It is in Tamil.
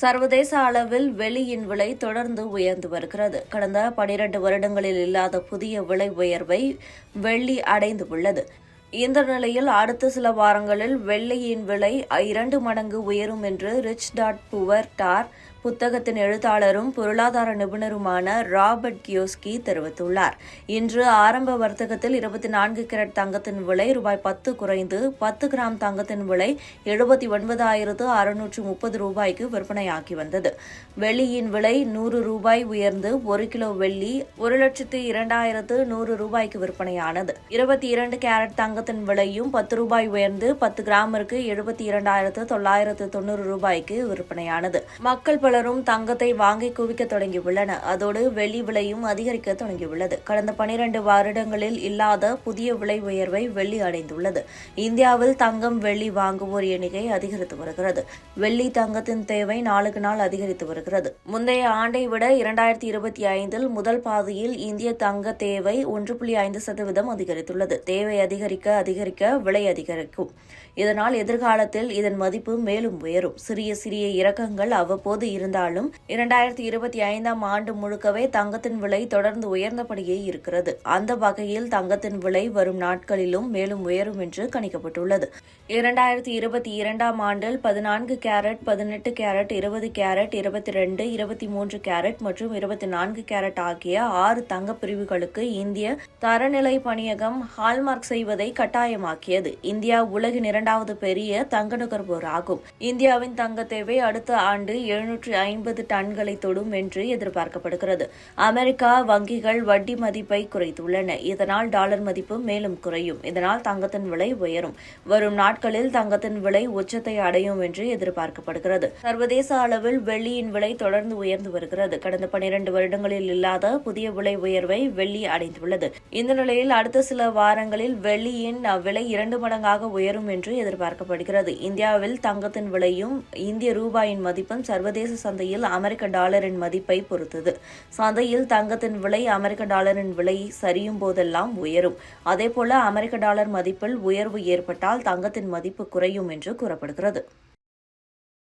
சர்வதேச அளவில் வெள்ளியின் விலை தொடர்ந்து உயர்ந்து வருகிறது. கடந்த பனிரெண்டு வருடங்களில் இல்லாத புதிய விலை உயர்வை வெள்ளி அடைந்து உள்ளது. இந்த நிலையில் அடுத்த சில வாரங்களில் வெள்ளியின் விலை இரண்டு மடங்கு உயரும் என்று ரிச் டாட் புவர் டார் புத்தகத்தின் எழுத்தாளரும் பொருளாதார நிபுணருமான ராபர்ட் கியோஸ்கி தெரிவித்துள்ளார். இன்று ஆரம்ப வர்த்தகத்தில் இருபத்தி நான்கு கேரட் தங்கத்தின் விலை ரூபாய் பத்து குறைந்து பத்து கிராம் தங்கத்தின் விலை எழுபத்தி ஒன்பதாயிரத்து அறுநூற்று முப்பது ரூபாய்க்கு விற்பனையாகி வந்தது. வெள்ளியின் விலை நூறு ரூபாய் உயர்ந்து ஒரு கிலோ வெள்ளி ஒரு லட்சத்து இரண்டாயிரத்து நூறு ரூபாய்க்கு விற்பனையானது. இருபத்தி இரண்டு கேரட் தங்கத்தின் விலையும் பத்து ரூபாய் உயர்ந்து பத்து கிராமிற்கு எழுபத்தி இரண்டாயிரத்து தொள்ளாயிரத்து தொண்ணூறு ரூபாய்க்கு விற்பனையானது. மக்கள் பலரும் தங்கத்தை வாங்கி குவிக்க தொடங்கியுள்ளன. அதோடு வெள்ளி விலையும் அதிகரிக்க தொடங்கியுள்ளது. கடந்த பனிரெண்டு வருடங்களில் இல்லாத புதிய விலை உயர்வை வெள்ளி அடைந்துள்ளது. இந்தியாவில் தங்கம் வெள்ளி வாங்குவோர் எண்ணிக்கை அதிகரித்து வருகிறது. வெள்ளி தங்கத்தின் தேவை நாளுக்கு நாள் அதிகரித்து வருகிறது. முந்தைய ஆண்டை விட இரண்டாயிரத்தி இருபத்தி ஐந்தில் முதல் பாதியில் இந்திய தங்க தேவை ஒன்று புள்ளி ஐந்து சதவீதம் அதிகரித்துள்ளது. தேவை அதிகரிக்க அதிகரிக்க விலை அதிகரிக்கும். இதனால் எதிர்காலத்தில் இதன் மதிப்பு மேலும் உயரும். சிறிய சிறிய இறக்கங்கள் அவ்வப்போது இருந்தாலும் இரண்டாயிரத்தி இருபத்தி ஐந்தாம் ஆண்டு முழுக்கவே தங்கத்தின் விலை தொடர்ந்து உயர்ந்தபடியே இருக்கிறது. அந்த வகையில் தங்கத்தின் விலை வரும் நாட்களிலும் மேலும் உயரும் என்று கணிக்கப்பட்டுள்ளது. இரண்டாயிரத்தி இருபத்தி இரண்டாம் ஆண்டில் பதினான்கு கேரட் பதினெட்டு கேரட் இருபது கேரட் இருபத்தி ரெண்டு இருபத்தி மூன்று கேரட் மற்றும் இருபத்தி நான்கு கேரட் ஆகிய ஆறு தங்க பிரிவுகளுக்கு இந்திய தரநிலை பணியகம் ஹால்மார்க் செய்வதை கட்டாயமாக்கியது. இந்தியா உலகின் இரண்டாவது பெரிய தங்க நுகர்வோர் ஆகும். இந்தியாவின் தங்க தேவை அடுத்த ஆண்டு எழுநூற்று ஐம்பது டன்களை தொடும் என்று எதிர்பார்க்கப்படுகிறது. அமெரிக்கா வங்கிகள் வட்டி மதிப்பை குறைத்துள்ளன. இதனால் டாலர் மதிப்பு மேலும் குறையும். இதனால் தங்கத்தின் விலை உயரும். வரும் நாட்களில் தங்கத்தின் விலை உச்சத்தை அடையும் என்று எதிர்பார்க்கப்படுகிறது. சர்வதேச அளவில் வெள்ளியின் விலை தொடர்ந்து உயர்ந்து வருகிறது. கடந்த பனிரண்டு வருடங்களில் இல்லாத புதிய விலை உயர்வை வெள்ளி அடைந்துள்ளது. இந்த நிலையில் அடுத்த சில வாரங்களில் வெள்ளியின் விலை இரண்டு மடங்காக உயரும் என்று எதிர்பார்க்கப்படுகிறது. இந்தியாவில் தங்கத்தின் விலையும் இந்திய ரூபாயின் மதிப்பும் சர்வதேச சர்வதேச சந்தையில் அமெரிக்க டாலரின் மதிப்பை பொறுத்தது. சந்தையில் தங்கத்தின் விலை அமெரிக்க டாலரின் விலை சரியும் போதெல்லாம் உயரும். அதேபோல அமெரிக்க டாலர் மதிப்பில் உயர்வு ஏற்பட்டால் தங்கத்தின் மதிப்பு குறையும் என்று கூறப்படுகிறது.